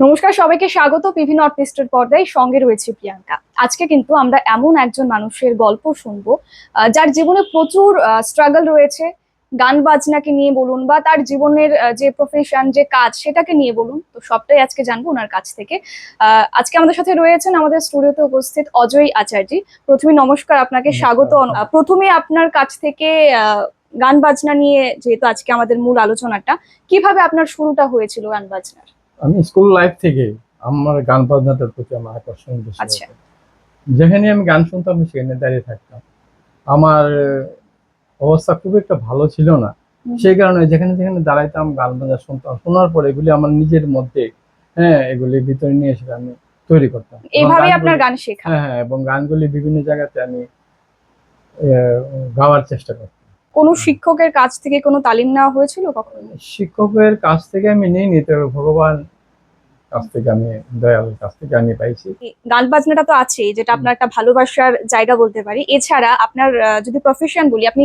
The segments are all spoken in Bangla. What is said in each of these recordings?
নমস্কার সবাইকে স্বাগত বিভিন্ন অর্কেস্ট্রার পর্দায়। সঙ্গে রয়েছে প্রিয়াঙ্কা। আজকে কিন্তু আমরা এমন একজন মানুষের গল্প শুনব যার জীবনে প্রচুর স্ট্রাগল রয়েছে। গান বাজনাকে নিয়ে বলুন বা তার জীবনের যে প্রফেশন যে কাজ সেটাকে নিয়ে বলুন। তো সবটাই আজকে জানব ওনার কাছ থেকে। আজকে আমাদের সাথে রয়েছেন আমাদের স্টুডিওতে উপস্থিত অজয় আচার্য। প্রথমে নমস্কার আপনাকে স্বাগত। প্রথমে আপনার কাছ থেকে আহ, গান বাজনা নিয়ে যেহেতু আজকে আমাদের মূল আলোচনাটা কীভাবে আপনার শুরুটা হয়েছিল গান বাজনার? আমি স্কুল লাইফ থেকে আমার গান বাজনাটার প্রতি আমার আকর্ষণ বেশি আচ্ছা। যেখানে আমি গান শুনতাম আমি সেখানে দাঁড়িয়ে থাকতাম। আমার অবস্থা খুব একটা ভালো ছিল না। সেই কারণে যেখানে যেখানে দাঁড়াইতাম গান বাজনা শুনতাম শোনার পর এগুলি আমার নিজের মধ্যে হ্যাঁ এগুলি ভিতরে নিয়ে এসে আমি তৈরি করতাম। এবং এইভাবেই আপনার গান শেখা। হ্যাঁ হ্যাঁ এবং গানগুলি বিভিন্ন জায়গাতে আমি গাওয়ার চেষ্টা করতাম। কোনো শিক্ষকের কাছ থেকে কোনো তালিম নেওয়া হয়েছিল কখনো? শিক্ষকের কাছ থেকে আমি নিইনি তবে ভগবান কাছ থেকে আমি কাছ থেকে আমি পাইছি। গান বাজনাটা তো যেটা আপনার একটা ভালোবাসার জায়গা বলতে পারি। এছাড়া আপনার যদি প্রফেশন বলি আপনি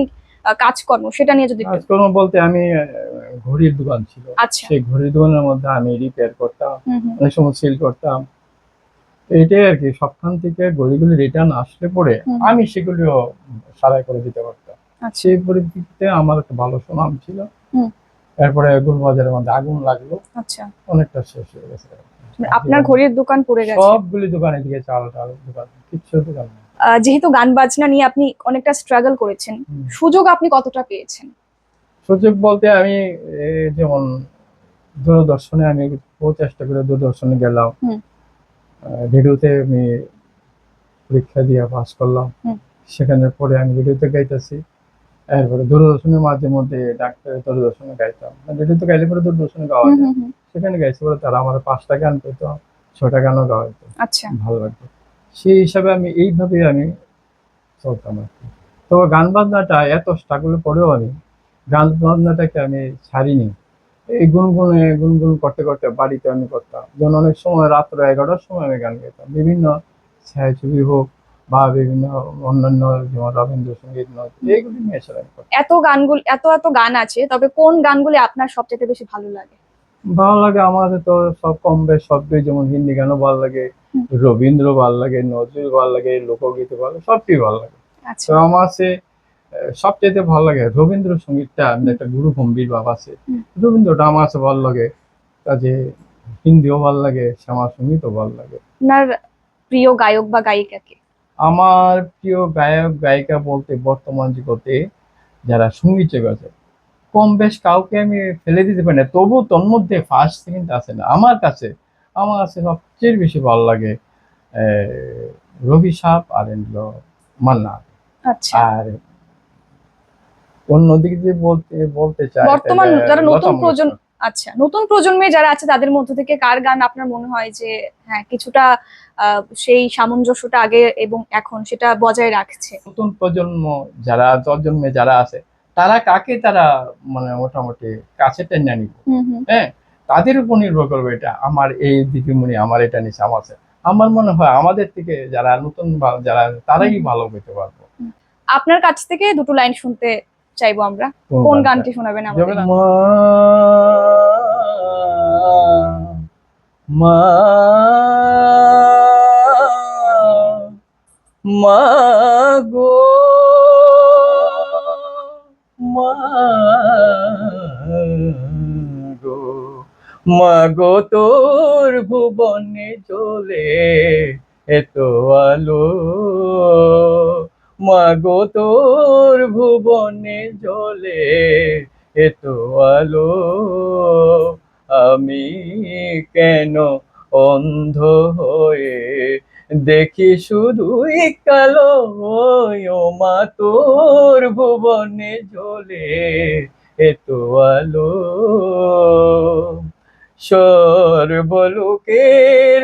কাজকর্ম সেটা নিয়ে যদি কাজকর্ম বলতে আমি ঘড়ির দোকান ছিল। আচ্ছা। সেই ঘড়ির দোকানের মধ্যে আমি রিপেয়ার করতাম অনেক সময় সেল করতাম। এটাই আর কি সবখান থেকে ঘড়িগুলি রিটার্ন আসলে পরে আমি সেগুলিও সারাই করে দিতে পারতাম। সেই পরিপ্রেক্ষিতে আমার একটা ভালো সুনাম ছিল। হুম। এরপরে গুলবাজারের মধ্যে আগুন লাগল। আচ্ছা। অনেকটা শেষ হয়ে গেছে। মানে আপনার ঘড়ির দোকান পড়ে গেছে? সবগুলি দোকানে দিকে চাল টাল দোকান কিচ্ছু দোকান যেহেতু গান বাজনা নিয়ে আপনি অনেকটা স্ট্রাগল করেছেন সুযোগ আপনি কতটা পেয়েছেন? সুযোগ বলতে আমি যেমন দূরদর্শনে আমি বহু চেষ্টা করে দূরদর্শনে গেলাম। রেডিওতে আমি পরীক্ষা দিয়ে পাস করলাম। সেখানে পরে আমি রেডিওতে গাইতেছি। এরপরে দূরদর্শনের মাঝে মধ্যে ডাক্তারের দূরদর্শনে গাইতাম মানে রেডিওতে গাইলে পরে দূরদর্শনে গাওয়া যায়। সেখানে গাইছে পরে তারা আমার পাঁচটা গান পেত ছটা গানও গাওয়া যেত আচ্ছা। ভালো লাগতো। সেই হিসাবে আমি এইভাবে আমি চলতাম আর কি। তবে গান বাজনাটা এত স্ট্রাগলের পরেও আমি গান বাজনাটাকে আমি ছাড়িনি। এই গুনগুনে গুনগুন করতে করতে বাড়িতে আমি করতাম। যেমন অনেক সময় রাত্র এগারোটার সময় আমি গান গাইতাম। বিভিন্ন ছায়াছবি হোক বা বিভিন্ন অন্যান্য যেমন রবীন্দ্রসঙ্গীত এইগুলি নিয়ে এত গানগুলি এত এত গান আছে তবে কোন গানগুলি আপনার সবচেয়ে বেশি ভালো লাগে? ভালো লাগে আমাদের তো সব কম বেশ সবটাই যেমন হিন্দি গানও ভালো লাগে রবীন্দ্র ভালো লাগে নজরুল ভালো লাগে লোকগীত ভালো লাগে সবটাই ভালো লাগে। আচ্ছা। তো আমার আহ, সবচেয়ে ভালো লাগে রবীন্দ্রসঙ্গীতটা আমাদের একটা গুরু গম্ভীর বাবা আছে। রবীন্দ্রটা আমার কাছে ভালো লাগে কাজে হিন্দিও ভালো লাগে শ্যামা সঙ্গীতও ভালো লাগে। আপনার প্রিয় গায়ক বা গায়িকাকে? আমার প্রিয় গায়ক গায়িকা বলতে বর্তমান জগতে যারা সংগীত জগতে কম বেশ কাউকে আমি ফেলে দিতে পারি না। তবু তন্মধ্যে ফার্স্ট সেকেন্ড আছে না। আমার কাছে আমার কাছে সবচেয়ে বেশি ভালো লাগে আহ, রবি সাপ আর মান্না। আচ্ছা। আর অন্যদিকে যে বলতে বলতে চাই বর্তমান যারা নতুন প্রজন্ম। আচ্ছা নতুন প্রজন্মে যারা আছে তাদের মধ্য থেকে কার গান আপনার মনে হয় যে হ্যাঁ কিছুটা সেই সামঞ্জস্যটা আগে এবং এখন সেটা বজায় রাখছে? নতুন প্রজন্ম যারা প্রজন্মে যারা আছে তারা কাকে তারা মানে মোটামুটি কাছে টেনে নিব? হ্যাঁ তাদের উপর নির্ভর করবে এটা। আমার এই দিদিমণি আমার এটা নিচে আমার আছে। আমার মনে হয় আমাদের থেকে যারা নতুন যারা তারাই ভালো পেতে পারব। আপনার কাছ থেকে দুটো লাইন শুনতে চাইব আমরা। কোন গানটি শোনাবেন আমাদের মা মা মা গো মা গো মা গো তোর ভুবনে চলে এত আলো। মা গো তোর ভুবনে জ্বলে এত আলো। আমি কেন অন্ধ হয়ে দেখি শুধুই কালো ও মা তোর ভুবনে জ্বলে এত আলো। সর্বলোকের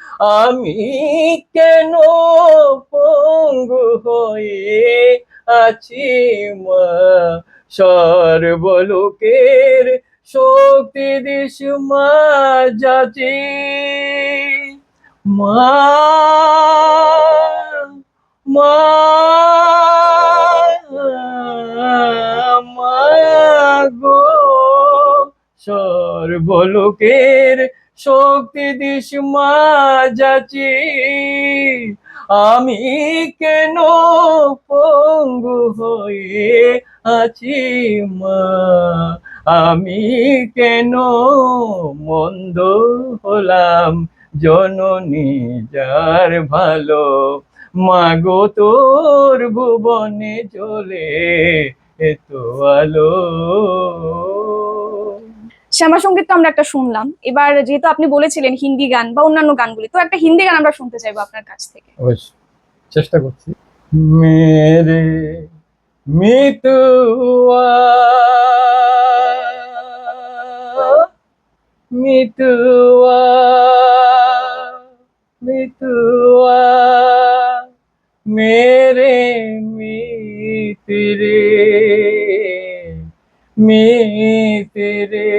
সর্বলোকের কেন দেশ হয়ে আছি মা? সর্বলোকের শক্তি দিস মা যাচি মা মা গো। সর্বলোকের শক্তি দিস মা যাচি আমি কেন পঙ্গু হয়ে আছি মা? আমি কেন মন্দ হলাম জননী যার ভালো? মাগো তোর ভুবনে চলে এত আলো। শ্যামা সংগীত তো আমরা একটা শুনলাম। এবার যেহেতু আপনি বলেছিলেন হিন্দি গান বা অন্যান্য গানগুলি, তো একটা হিন্দি গান আমরা শুনতে চাইব আপনার কাছ থেকে। চেষ্টা করছি। মেরে মিতুয়া মিতুয়া মিতুয়া মেরে मितरे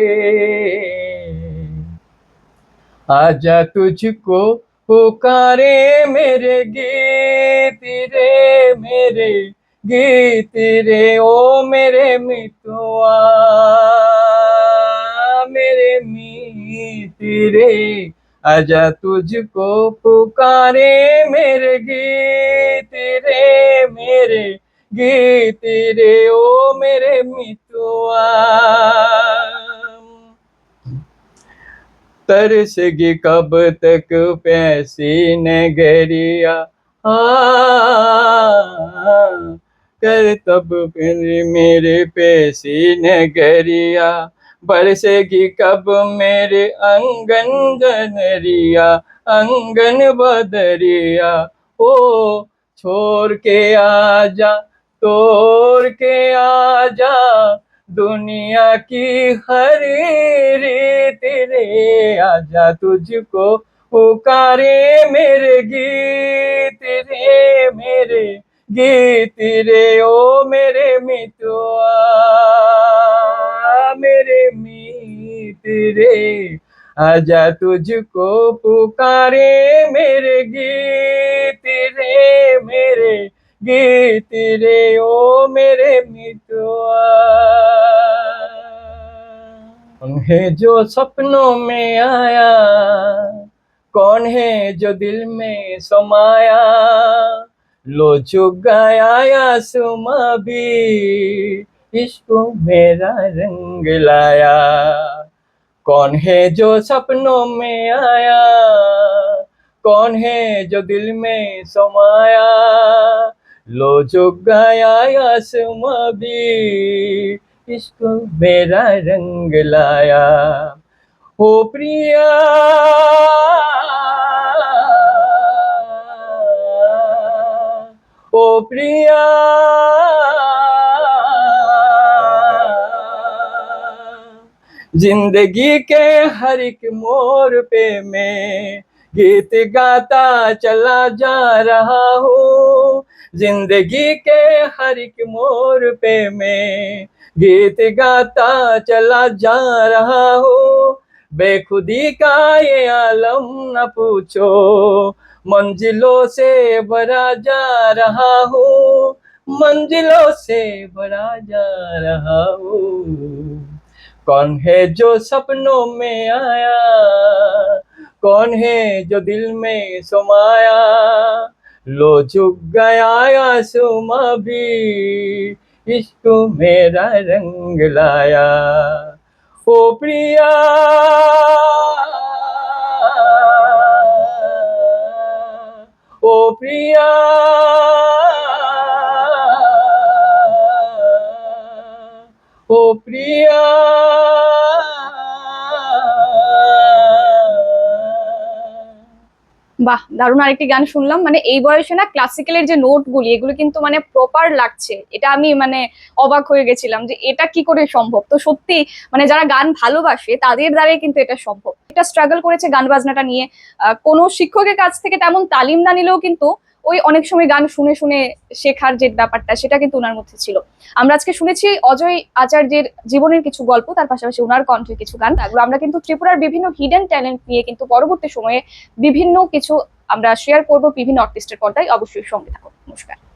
आजा तुझको पुकारे मेरे गीत रे मेरे गीत रे ओ मेरे मितुआ मेरे मीत रे आजा तुझको पुकारे मेरे गीत रे मेरे गीत रे ओ मेरे मितुआ। तरसगी कब तक पैसी नगरिया। कर तब फिर मेरे पैसी नगरिया। बरसेगी कब मेरे अंगन जनरिया अंगन बदरिया। ओ छोड़ के आजा तोड़ के आजा दुनिया की हर रीत रे आजा तुझको पुकारे मेरे गीत रे मेरे गीत रे ओ मेरे मितुआ मेरे मीत रे आजा तुझको पुकारे मेरे गीत रे ओ मेरे मितुआ है जो सपनों में आया? कौन है जो दिल में समाया? लो झुक गया या सुमा भी, इश्क मेरा रंग लाया। कौन है जो सपनों में आया? कौन है जो दिल में समाया? लो झुक गया या सुमा भी इश्क मेरा रंग लाया। हो प्रिया, ओ प्रिया, ज़िंदगी के हर एक मोर पे मैं गीत गाता चला जा रहा हूँ। ज़िंदगी के हर एक मोड़ पे मैं गीत गाता चला जा रहा हूँ। बेखुदी का ये आलम न पूछो, मंजिलों से भरा जा रहा हूँ। मंजिलों से भरा जा रहा हूँ। कौन है जो सपनों में आया? कौन है जो दिल में समाया? लो झुक गया सुमा भी इश्क मेरा रंग लाया। ओ प्रिया ओ प्रिया ओ प्रिया। বাহ, দারুণ আরেকটি গান শুনলাম। মানে এই বয়সে না ক্লাসিক্যালের যে নোটগুলি এগুলো কিন্তু মানে প্রপার লাগছে। এটা আমি মানে অবাক হয়ে গেছিলাম যে এটা কি করে সম্ভব? তো সত্যি মানে যারা গান ভালোবাসে, তাদের দ্বারাই কিন্তু এটা সম্ভব। এটা স্ট্রাগল করেছে গান বাজনাটা নিয়ে। কোনো শিক্ষকের কাছ থেকে তেমন তালিম না নিলেও কিন্তু ওই অনেক সময় গান শুনে শুনে শেখার যে ব্যাপারটা, সেটা কিন্তু ওনার মধ্যে ছিল। আমরা আজকে শুনেছি অজয় আচার্যের জীবনের কিছু গল্প, তার পাশাপাশি ওনার কণ্ঠে কিছু গান। এগুলো আমরা কিন্তু ত্রিপুরার বিভিন্ন হিডেন ট্যালেন্ট নিয়ে কিন্তু পরবর্তী সময়ে বিভিন্ন কিছু আমরা শেয়ার করব বিভিন্ন আর্টিস্টের পর্দায়। অবশ্যই সঙ্গে থাকুন। নমস্কার।